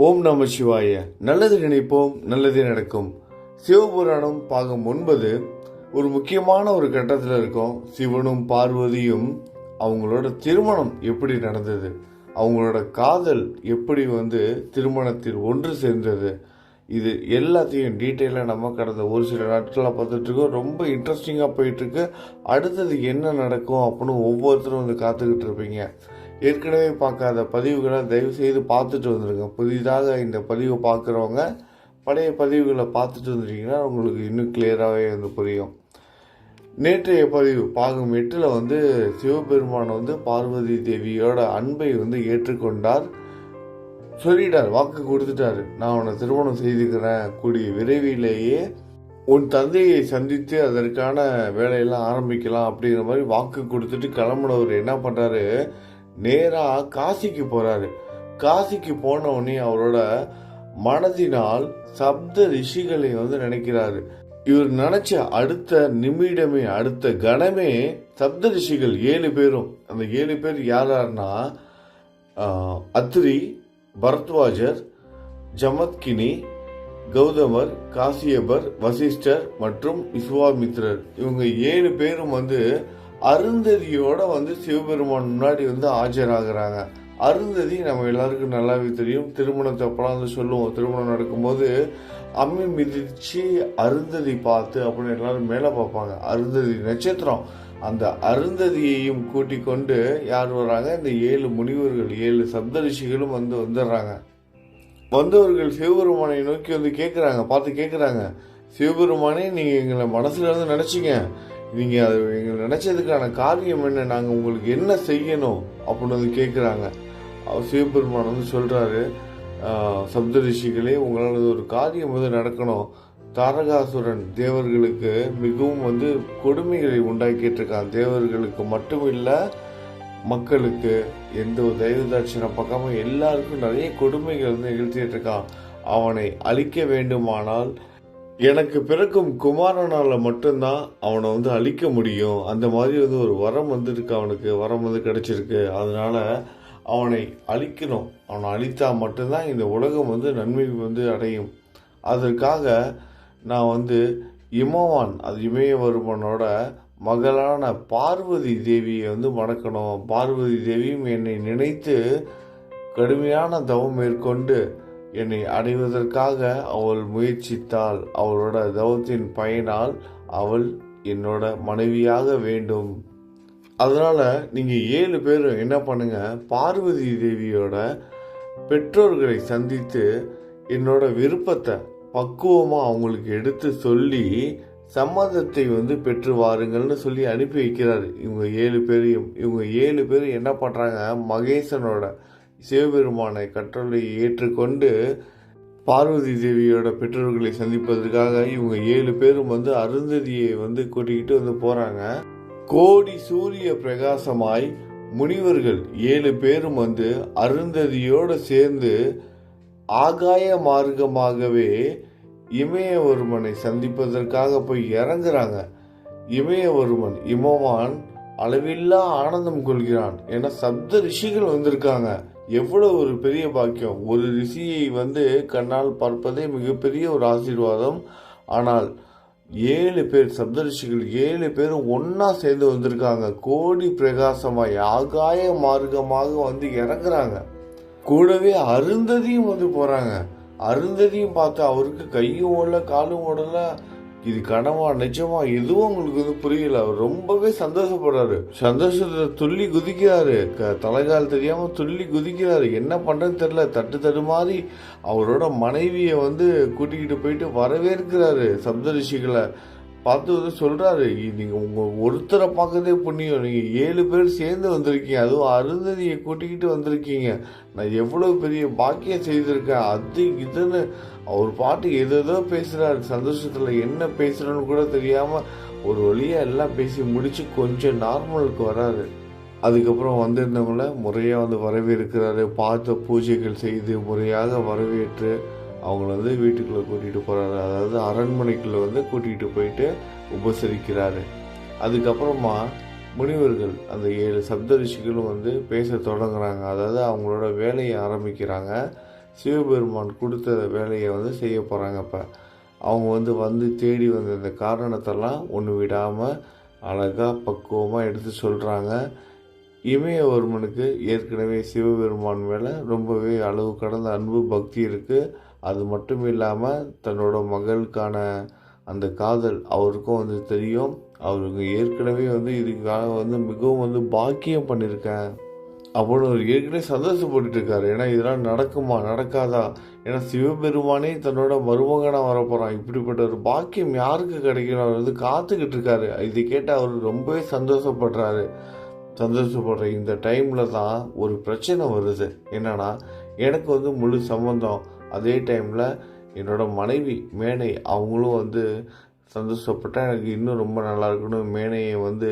ஓம் நம சிவாய. நல்லது நினைப்போம் நல்லதே நடக்கும். சிவபுராணம் பாகம் ஒன்பது. ஒரு முக்கியமான ஒரு கட்டத்தில் இருக்கும். சிவனும் பார்வதியும் அவங்களோட திருமணம் எப்படி நடந்தது? அவங்களோட காதல் எப்படி வந்து திருமணத்தில் ஒன்று சேர்ந்தது? இது எல்லாத்தையும் டீட்டெயிலாக நம்ம கடந்த ஒரு சில நாட்களாக பார்த்துட்ருக்கோம் ரொம்ப இன்ட்ரெஸ்டிங்காக போயிட்டுருக்கு அடுத்தது என்ன நடக்கும் அப்படின்னு ஒவ்வொருத்தரும் வந்து காத்துக்கிட்டு இருப்பீங்க. ஏற்கனவே பார்க்காத பதிவுகளை தயவு செய்து பார்த்துட்டு வந்துடுங்க புதிதாக இந்த பதிவை பார்க்குறவங்க பழைய பதிவுகளை பார்த்துட்டு வந்துட்டிங்கன்னா உங்களுக்கு இன்னும் கிளியராகவே வந்து புரியும். நேற்றைய பதிவு பாகம் எட்டில் வந்து சிவபெருமான் வந்து பார்வதி தேவியோட அன்பை வந்து ஏற்றுக்கொண்டார். சொல்லிட்டார் வாக்கு கொடுத்துட்டாரு. நான் உன்னை திருமணம் செய்துக்கிறேன். கூடிய விரைவிலேயே உன் தந்தையை சந்தித்து அதற்கான வேலையெல்லாம் ஆரம்பிக்கலாம் அப்படிங்கிற மாதிரி வாக்கு கொடுத்துட்டு கிளம்புனவர் என்ன பண்ணுறாரு நேராக காசிக்கு போறாரு. காசிக்கு போனவுடனே அவரோட மனதினால் சப்த ரிஷிகளை வந்து நினைக்கிறாரு. இவர் நினைச்ச அடுத்த நிமிடமே அடுத்த கணமே சப்த ரிஷிகள் ஏழு பேரும். அந்த ஏழு பேர் யார் யாருன்னா அத்ரி பரத்வாஜர் ஜமத்கினி கௌதமர் காசியபர் வசிஷ்டர் மற்றும் விஸ்வாமித்ரர். இவங்க ஏழு பேரும் வந்து அருந்ததியோட வந்து சிவபெருமான் முன்னாடி வந்து ஆஜராகிறாங்க. அருந்ததி நம்ம எல்லாருக்கும் நல்லாவே தெரியும். திருமணத்தை வந்து சொல்லுவோம். திருமணம் நடக்கும்போது அம்மி மிதிச்சு அருந்ததி பார்த்து அப்படின்னு எல்லாரும் மேலே பார்ப்பாங்க. அருந்ததி நட்சத்திரம். அந்த அருந்ததியையும் கூட்டிக் கொண்டு யார் வராங்க இந்த ஏழு முனிவர்கள் ஏழு சப்தரிஷிகளும் வந்து வந்துடுறாங்க வந்தவர்கள் சிவபெருமானை நோக்கி வந்து கேட்குறாங்க பார்த்து கேட்குறாங்க சிவபெருமானே நீங்கள் எங்களை மனசுல இருந்து நினச்சிங்க. நீங்கள் அது எங்களை நினச்சதுக்கான காரியம் என்ன? நாங்கள் உங்களுக்கு என்ன செய்யணும் அப்படின்னு வந்து கேட்குறாங்க அவர் சிவபெருமான் வந்து சொல்கிறாரு சப்த ரிஷிகளே உங்களால் ஒரு காரியம் வந்து நடக்கணும். தாரகாசுரன் தேவர்களுக்கு மிகவும் வந்து கொடுமைகளை உண்டாக்கிட்டு இருக்கான் தேவர்களுக்கு மட்டும் இல்லை மக்களுக்கு எந்த ஒரு தெய்வ தட்சணம் பார்க்காம எல்லாருக்கும் நிறைய கொடுமைகள் வந்து நிகழ்த்திட்டு இருக்கான். அவனை அழிக்க வேண்டுமானால் எனக்கு பிறக்கும் குமாரனால் மட்டும்தான் அவனை வந்து அழிக்க முடியும். அந்த மாதிரி வந்து ஒரு வரம் வந்துருக்கு அவனுக்கு வரம் வந்து கிடச்சிருக்கு. அதனால் அவனை அழிக்கணும். அவனை அழித்தால் மட்டும்தான் இந்த உலகம் வந்து நன்மை வந்து அடையும். அதற்காக நான் வந்து இமவான் அது இமயவர்மனோட மகளான பார்வதி தேவியை வந்து மணக்கணும் பார்வதி தேவியும் என்னை நினைத்து கடுமையான தவம் மேற்கொண்டு என்னை அடைவதற்காக அவள் முயற்சித்தாள். அவளோட தவத்தின் பயனால் அவள் என்னோட மனைவியாக வேண்டும். அதனால் நீங்கள் ஏழு பேரும் என்ன பண்ணுங்கள் பார்வதி தேவியோட பெற்றோர்களை சந்தித்து என்னோட விருப்பத்தை பக்குவமாக அவங்களுக்கு எடுத்து சொல்லி சம்மதத்தை வந்து பெற்று வாருங்கள்னு சொல்லி அனுப்பி வைக்கிறார். இவங்க ஏழு பேரையும் இவங்க ஏழு பேரும் என்ன பண்ணுறாங்க மகேசனோட சிவபெருமானை கற்றலை ஏற்றுக்கொண்டு பார்வதி தேவியோட பெற்றோர்களை சந்திப்பதற்காக இவங்க ஏழு பேரும் வந்து அருந்ததியை வந்து கூட்டிக்கிட்டு வந்து போறாங்க. கோடி சூரிய பிரகாசமாய் முனிவர்கள் ஏழு பேரும் வந்து அருந்ததியோடு சேர்ந்து ஆகாய மார்க்கமாகவே இமயவர்மனை சந்திப்பதற்காக போய் இறங்குறாங்க. இமயவர்மன் இமவான் அளவில்லா ஆனந்தம் கொள்கிறான் ஏன்னா சப்த ரிஷிகள் வந்திருக்காங்க. எவ்வளோ ஒரு பெரிய பாக்கியம். ஒரு ரிஷியை வந்து கண்ணால் பார்ப்பதே மிகப்பெரிய ஒரு ஆசீர்வாதம். ஆனால் ஏழு பேர் சப்தரிஷிகள் ஏழு பேரும் ஒன்றா சேர்ந்து வந்திருக்காங்க. கோடி பிரகாசமாய் ஆகாய மார்க்கமாக வந்து இறங்குறாங்க. கூடவே அருந்ததியும் வந்து போகிறாங்க அருந்ததியும் பார்த்து அவருக்கு கையும் ஓடல காலும் ஓடல. இது கனவா நிஜமா? எதுவும் உங்களுக்கு வந்து புரியல. அவர் ரொம்பவே சந்தோஷப்படுறாரு. சந்தோஷத்துல துள்ளி குதிக்கிறாரு. க- தலைகால் தெரியாம துள்ளி குதிக்கிறாரு. என்ன பண்றதுன்னு தெரியல. தட்டு தடு மாதிரி அவரோட மனைவியை வந்து கூட்டிக்கிட்டு போயிட்டு வரவேற்கிறாரு சப்தரிஷிகளை. பார்த்து வந்து சொல்கிறாரு நீங்கள் உங்கள் ஒருத்தரை பார்க்கறதே புண்ணியம். நீங்கள் ஏழு பேர் சேர்ந்து வந்திருக்கீங்க. அதுவும் அருந்ததியை கூட்டிக்கிட்டு வந்திருக்கீங்க. நான் எவ்வளோ பெரிய பாக்கியம் செய்திருக்கேன். அது இதுன்னு அவர் பாட்டு எதோ பேசுகிறாரு சந்தோஷத்தில் என்ன பேசுகிறோன்னு கூட தெரியாமல் ஒரு வழியாக எல்லாம் பேசி முடித்து கொஞ்சம் நார்மலுக்கு வராரு. அதுக்கப்புறம் வந்திருந்தவங்கள முறையாக வந்து வரவேற்கிறாரு. பார்த்த பூஜைகள் செய்து முறையாக வரவேற்று அவங்கள வந்து வீட்டுக்குள்ளே கூட்டிகிட்டு போகிறாரு அதாவது அரண்மனைக்குள்ளே வந்து கூட்டிகிட்டு போயிட்டு உபசரிக்கிறாரு. அதுக்கப்புறமா முனிவர்கள் அந்த ஏழு சப்த ரிஷிகளும் வந்து பேச தொடங்குறாங்க. அதாவது அவங்களோட வேலையை ஆரம்பிக்கிறாங்க. சிவபெருமான் கொடுத்த வேலையை வந்து செய்ய போகிறாங்க இப்போ அவங்க வந்து வந்து தேடி வந்த இந்த காரணத்தெல்லாம் ஒன்று விடாமல் அழகாக பக்குவமாக எடுத்து சொல்கிறாங்க இமயவர்மனுக்கு ஏற்கனவே சிவபெருமான் மேலே ரொம்பவே அளவு கடந்த அன்பு பக்தி இருக்குது அது மட்டும் இல்லாமல் தன்னோட மகளுக்கான அந்த காதல் அவருக்கும் வந்து தெரியும். அவருக்கு ஏற்கனவே வந்து இதுக்காக வந்து மிகவும் வந்து பாக்கியம் பண்ணியிருக்கேன் அப்படின்னு ஒரு ஏற்கனவே சந்தோஷப்பட்டு இருக்காரு ஏன்னா இதெல்லாம் நடக்குமா நடக்காதா? ஏன்னா சிவபெருமானே தன்னோட மருமகனாக வரப்போகிறான் இப்படிப்பட்ட ஒரு பாக்கியம் யாருக்கு கிடைக்கணும் அவர் வந்து காத்துக்கிட்டு இருக்காரு இதை கேட்டு அவர் ரொம்பவே சந்தோஷப்படுறாரு. சந்தோஷப்படுற இந்த டைமில் தான் ஒரு பிரச்சனை வருது. என்னன்னா எனக்கு வந்து முழு சம்மந்தம் அதே டைமில் என்னோட மனைவி மேனை அவங்களும் வந்து சந்தோஷப்பட்டால் எனக்கு இன்னும் ரொம்ப நல்லா இருக்கணும். மேனையை வந்து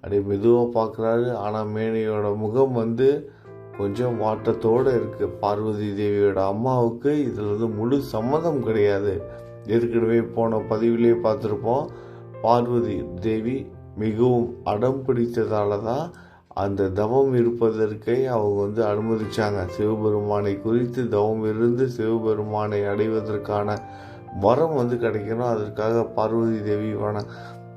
அப்படியே மெதுவாக பார்க்குறாரு ஆனால் மேனையோட முகம் வந்து கொஞ்சம் மாற்றத்தோடு இருக்குது பார்வதி தேவியோட அம்மாவுக்கு இதில் வந்து முழு சம்மதம் கிடையாது. ஏற்கனவே போன பதிவிலே பார்த்துருப்போம். பார்வதி தேவி மிகவும் அடம் பிடித்ததால தான் அந்த தவம் இருப்பதற்கே அவங்க வந்து அனுமதிச்சாங்க. சிவபெருமானை குறித்து தவம் இருந்து சிவபெருமானை அடைவதற்கான வரம் வந்து கிடைக்கணும். அதற்காக பார்வதி தேவி வன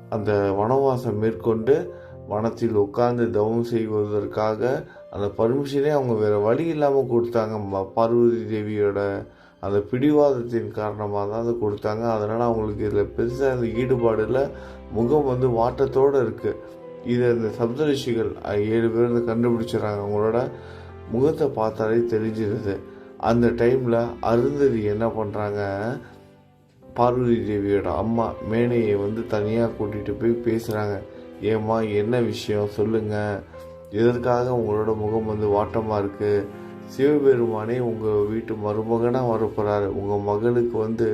அந்த வனவாசம் மேற்கொண்டு வனத்தில் உட்கார்ந்து தவம் செய்வதற்காக அந்த பர்மிஷனே அவங்க வேறு வழி இல்லாமல் கொடுத்தாங்க. ம- பார்வதி தேவியோட அந்த பிடிவாதத்தின் காரணமாக தான் அதை கொடுத்தாங்க. அதனால் அவங்களுக்கு இதில் பெருசாக அந்த ஈடுபாடில் முகம் வந்து வாட்டத்தோடு இருக்குது இதை இந்த சப்தரிஷிகள் ஏழு பேர் வந்து கண்டுபிடிச்சிடறாங்க. அவங்களோட முகத்தை பார்த்தாலே தெரிஞ்சிருது. அந்த டைமில் அருந்ததி என்ன பண்ணுறாங்க பார்வதி தேவியோட அம்மா மேனையை வந்து தனியாக கூட்டிகிட்டு போய் பேசுகிறாங்க ஏம்மா என்ன விஷயம்? சொல்லுங்கள் எதற்காக உங்களோட முகம் வந்து வாட்டமாக இருக்குது சிவபெருமானே உங்கள் வீட்டு மருமகனாக வரப்போகிறாரு உங்கள் மகளுக்கு வந்து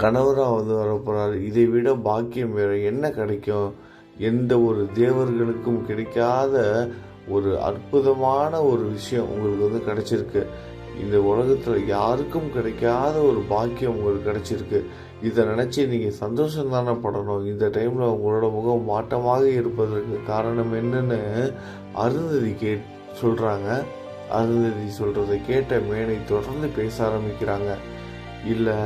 கணவராக வந்து வரப்போகிறாரு இதை விட பாக்கியம் வேறு என்ன கிடைக்கும்? எந்த ஒரு தேவர்களுக்கும் கிடைக்காத ஒரு அற்புதமான ஒரு விஷயம் உங்களுக்கு வந்து கிடைச்சிருக்கு. இந்த உலகத்தில் யாருக்கும் கிடைக்காத ஒரு பாக்கியம் உங்களுக்கு கிடைச்சிருக்கு. இதை நினச்சி நீங்கள் சந்தோஷம் தானே படணும். இந்த டைமில் உங்களோட முகம் மாட்டமாக இருப்பதற்கு காரணம் என்னன்னு அருந்ததி கே சொல்கிறாங்க அருந்ததி சொல்கிறத கேட்ட மேனை தொடர்ந்து பேச ஆரம்பிக்கிறாங்க. இல்லை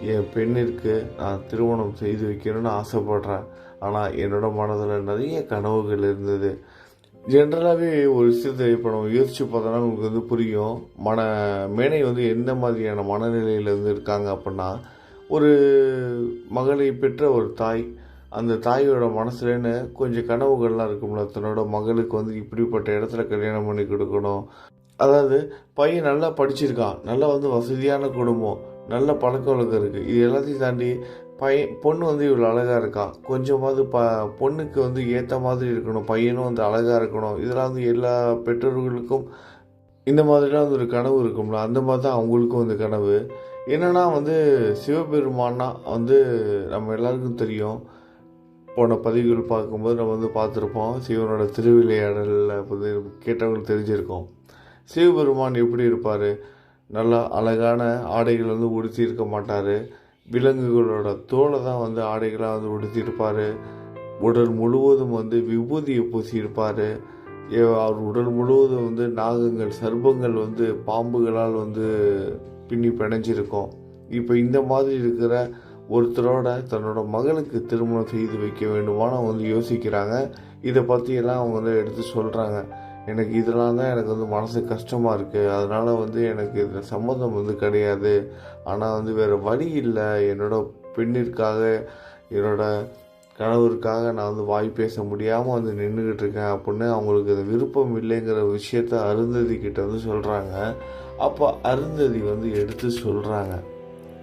என் பெண்ணிற்கு நான் திருமணம் செய்து வைக்கணும்னு ஆசைப்படுறேன். ஆனால் என்னோட மனதில் நிறைய கனவுகள் இருந்தது. ஜென்ரலாகவே ஒரு சிறு திரைப்படம் யோசிச்சு பார்த்தோன்னா உங்களுக்கு வந்து புரியும். மன மேனை வந்து எந்த மாதிரியான மனநிலையில் இருந்து இருக்காங்க அப்படின்னா ஒரு மகளை பெற்ற ஒரு தாய் அந்த தாயோட மனசுலன்னு கொஞ்சம் கனவுகள்லாம் இருக்கும்ல. தன்னோட மகளுக்கு வந்து இப்படிப்பட்ட இடத்துல கல்யாணம் பண்ணி கொடுக்கணும். அதாவது பையன் நல்லா படிச்சிருக்கான். நல்லா வந்து வசதியான குடும்பம். நல்ல பழக்க வழக்கம் இருக்குது இது எல்லாத்தையும் தாண்டி பையன் பொண்ணு வந்து இவ்வளோ அழகாக இருக்கான் கொஞ்சமாவது ப பொண்ணுக்கு வந்து ஏற்ற மாதிரி இருக்கணும். பையனும் வந்து அழகாக இருக்கணும். இதெல்லாம் வந்து எல்லா பெற்றோர்களுக்கும் இந்த மாதிரிலாம் வந்து ஒரு கனவு இருக்கும்ல. அந்த மாதிரி தான் அவங்களுக்கும் வந்து கனவு. என்னென்னா வந்து சிவபெருமானா வந்து நம்ம எல்லாருக்கும் தெரியும். போன பதிவுகள் பார்க்கும்போது நம்ம வந்து பார்த்துருப்போம். சிவனோட திருவிளையாடலில் வந்து கேட்டவங்களுக்கு தெரிஞ்சிருக்கோம். சிவபெருமான் எப்படி இருப்பார்? நல்லா அழகான ஆடைகள் வந்து உடுத்தி இருக்க மாட்டார். விலங்குகளோட தோலை தான் வந்து ஆடைகளாக வந்து உடுத்திருப்பார் உடல் முழுவதும் வந்து விபூதியை பூசியிருப்பார். அவர் உடல் முழுவதும் வந்து நாகங்கள் சர்ப்பங்கள் வந்து பாம்புகளால் வந்து பின்னி பிணைஞ்சிருக்கும். இப்போ இந்த மாதிரி இருக்கிற ஒருத்தரோட தன்னோட மகளுக்கு திருமணம் செய்து வைக்க வேண்டுமான்னு அவங்க வந்து யோசிக்கிறாங்க. இதை பற்றியெல்லாம் அவங்க வந்து எடுத்து சொல்கிறாங்க எனக்கு இதெல்லாம் தான் எனக்கு வந்து மனசு கஷ்டமாக இருக்குது அதனால் வந்து எனக்கு இதில் சம்மந்தம் வந்து கிடையாது. ஆனால் வந்து வேறு வழி இல்லை. என்னோட பெண்ணிற்காக என்னோட கணவருக்காக நான் வந்து வாய் பேச முடியாமல் வந்து நின்றுக்கிட்டு இருக்கேன் அப்படின்னு அவங்களுக்கு அது விருப்பம் இல்லைங்கிற விஷயத்த அருந்ததி கிட்ட வந்து சொல்கிறாங்க அப்போ அருந்ததி வந்து எடுத்து சொல்கிறாங்க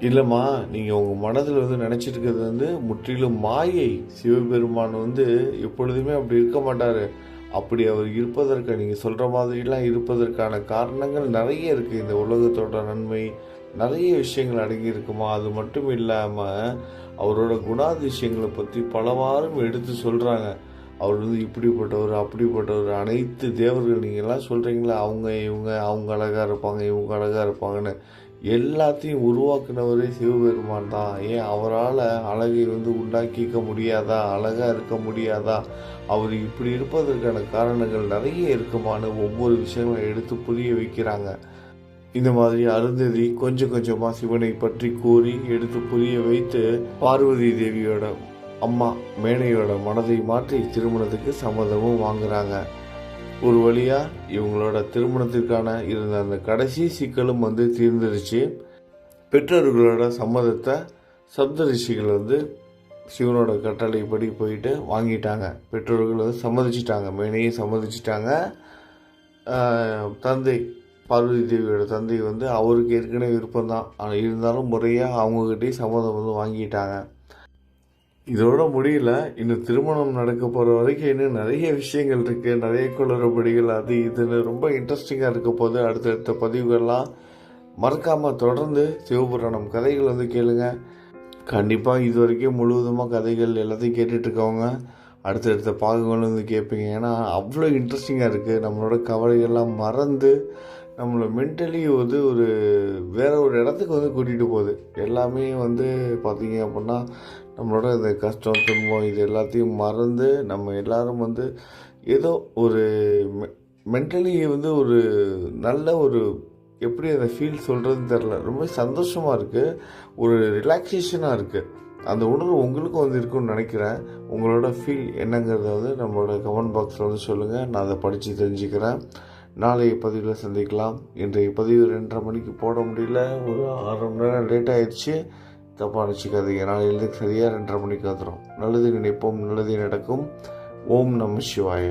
இல்லைம்மா நீங்கள் உங்கள் மனதில் வந்து நினச்சிட்டு இருக்கிறது வந்து முற்றிலும் மாயை. சிவபெருமான் வந்து எப்பொழுதுமே அப்படி இருக்க மாட்டார். அப்படி அவர் இருப்பதற்கு நீங்கள் சொல்கிற மாதிரிலாம் இருப்பதற்கான காரணங்கள் நிறைய இருக்குது இந்த உலகத்தோட நன்மை நிறைய விஷயங்கள் அடங்கி இருக்குமா? அது மட்டும் இல்லாமல் அவரோட குணாதிசயங்களை பற்றி பலவாறும் எடுத்து சொல்கிறாங்க அவர் வந்து இப்படிப்பட்டவர் அப்படிப்பட்டவர் அனைத்து தேவர்கள் நீங்கள்லாம் சொல்கிறீங்களா அவங்க இவங்க அவங்க அழகாக இருப்பாங்க இவங்க அழகாக இருப்பாங்கன்னு. எல்லாத்தையும் உருவாக்குனவரே சிவபெருமான் தான். ஏன் அவரால் அழகை வந்து உண்டாக்கிக்க முடியாதா? அழகாக இருக்க முடியாதா? அவர் இப்படி இருப்பதற்கான காரணங்கள் நிறைய இருக்குமான்னு ஒவ்வொரு விஷயங்களும் எடுத்து புரிய வைக்கிறாங்க. இந்த மாதிரி அருந்ததி கொஞ்சம் கொஞ்சமாக சிவனை பற்றி கூறி எடுத்து புரிய வைத்து பார்வதி தேவியோட அம்மா மேனையோட மனதை மாற்றி திருமணத்துக்கு சம்மதமும் வாங்குறாங்க. ஒரு வழியா இவங்களோட திருமணத்திற்கான இருந்த அந்த கடைசி சிக்கலும் வந்து தீர்ந்துருச்சு. பெற்றோர்களோட சம்மதத்தை சப்த ரிஷிகள் வந்து சிவனோட கட்டளைப்படி போயிட்டு வாங்கிட்டாங்க. பெற்றோர்கள் வந்து சம்மதிச்சிட்டாங்க. மேனையும் சம்மதிச்சிட்டாங்க. தந்தை பார்வதி தேவியோட தந்தை வந்து அவருக்கு ஏற்கனவே விருப்பம் தான் ஆனால் இருந்தாலும் முறையாக அவங்கக்கிட்டே சம்மதம் வந்து வாங்கிட்டாங்க. இதோட முடியல. இன்னும் திருமணம் நடக்க போகிற வரைக்கும் இன்னும் நிறைய விஷயங்கள் இருக்குது நிறைய குளறுபடிகள் அது இதுன்னு ரொம்ப இன்ட்ரெஸ்டிங்காக இருக்க போது அடுத்தடுத்த பதிவுகள்லாம் மறக்காமல் தொடர்ந்து சிவபுராணம் கதைகள் வந்து கேளுங்க. கண்டிப்பாக இது வரைக்கும் முழுவதுமாக கதைகள் எல்லாத்தையும் கேட்டுட்ருக்கவங்க அடுத்தடுத்த பாகங்களும் வந்து கேட்பீங்க. ஏன்னா அவ்வளோ இன்ட்ரெஸ்டிங்காக இருக்குது நம்மளோட கவலைகள்லாம் மறந்து நம்மளை மென்டலி வந்து ஒரு வேற ஒரு இடத்துக்கு வந்து கூட்டிகிட்டு போகுது. எல்லாமே வந்து பார்த்தீங்க அப்படின்னா நம்மளோட இந்த கஷ்டம் துன்பம் இது எல்லாத்தையும் மறந்து நம்ம எல்லாரும் வந்து ஏதோ ஒரு மென்டலி வந்து ஒரு நல்ல ஒரு எப்படி அந்த ஃபீல் சொல்கிறதுன்னு தெரில ரொம்ப சந்தோஷமாக இருக்குது ஒரு ரிலாக்ஸேஷனாக இருக்குது அந்த உணர்வு உங்களுக்கும் வந்து இருக்கும்னு நினைக்கிறேன். உங்களோட ஃபீல் என்னங்கிறத வந்து நம்மளோட கமெண்ட் பாக்ஸில் வந்து சொல்லுங்கள் நான் அதை படித்து தெரிஞ்சுக்கிறேன். நாளைய பதிவில் சந்திக்கலாம். இன்றைய பதிவு ரெண்டரை மணிக்கு போட முடியல. ஒரு ஆறு மணி நேரம் லேட் ஆயிடுச்சு. தப்பாக நினச்சிக்காதீங்க நாளையிலேருந்து சரியாக ரெண்டரை மணிக்கு வந்துடும் நல்லது நினைப்போம் நல்லது நடக்கும். ஓம் நம சிவாய.